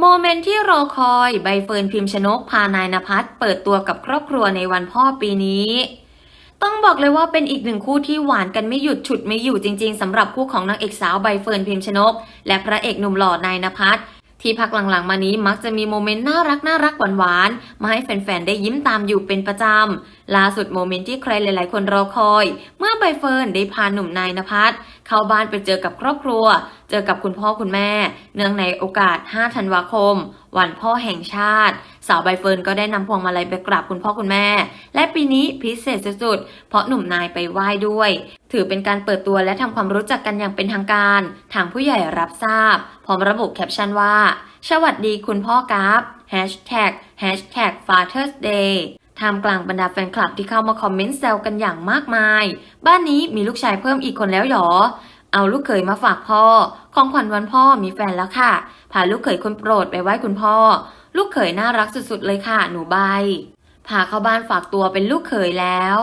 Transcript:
โมเมนต์ที่รอคอยใบเฟิร์นพิมพ์ชนกพานายนภัสเปิดตัวกับครอบครัวในวันพ่อปีนี้ ต้องบอกเลยว่าเป็นอีกหนึ่งคู่ที่หวานกันไม่หยุดฉุดไม่อยู่จริง ๆสำหรับคู่ของนางเอกสาวใบเฟิร์นพิมพ์ชนก และพระเอกหนุ่มหล่อนายนภัสที่พักหลังๆมานี้มักจะมีโมเมนต์น่ารักน่ารักหวานๆมาให้แฟนๆได้ยิ้มตามอยู่เป็นประจำล่าสุดโมเมนต์ที่ใครหลายๆ คนรอคอย เมื่อใบเฟิร์นได้พาหนุ่มนายนภัสเข้าบ้านไปเจอกับครอบครัว เจอกับคุณพ่อคุณแม่ เนื่องในโอกาส 5 ธันวาคม วันพ่อแห่งชาติ สาวใบเฟิร์นก็ได้นำพวงมาลัยไปกราบคุณพ่อคุณแม่ และปีนี้พิเศษสุดๆ เพราะหนุ่มนายไปไหว้ด้วย ถือเป็นการเปิดตัวและทำความรู้จักกันอย่างเป็นทางการ ทางผู้ใหญ่รับทราบ พร้อมระบุแคปชั่นว่า สวัสดีคุณพ่อกราฟ Hashtag Hashtag Father's Day ท่ามกลางบรรดาแฟนคลับที่เข้ามาคอมเมนต์แซวกันอย่างมากมาย บ้านนี้มีลูกชายเพิ่มอีกคนแล้วหรอ เอาลูกเขยมาฝากพ่อ ของขวัญวันพ่อมีแฟนแล้วค่ะ พาลูกเขยคนโปรดไปไหว้คุณพ่อ ลูกเขยน่ารักสุดๆเลยค่ะ หนูใบ พาเข้าบ้านฝากตัวเป็นลูกเขยแล้ว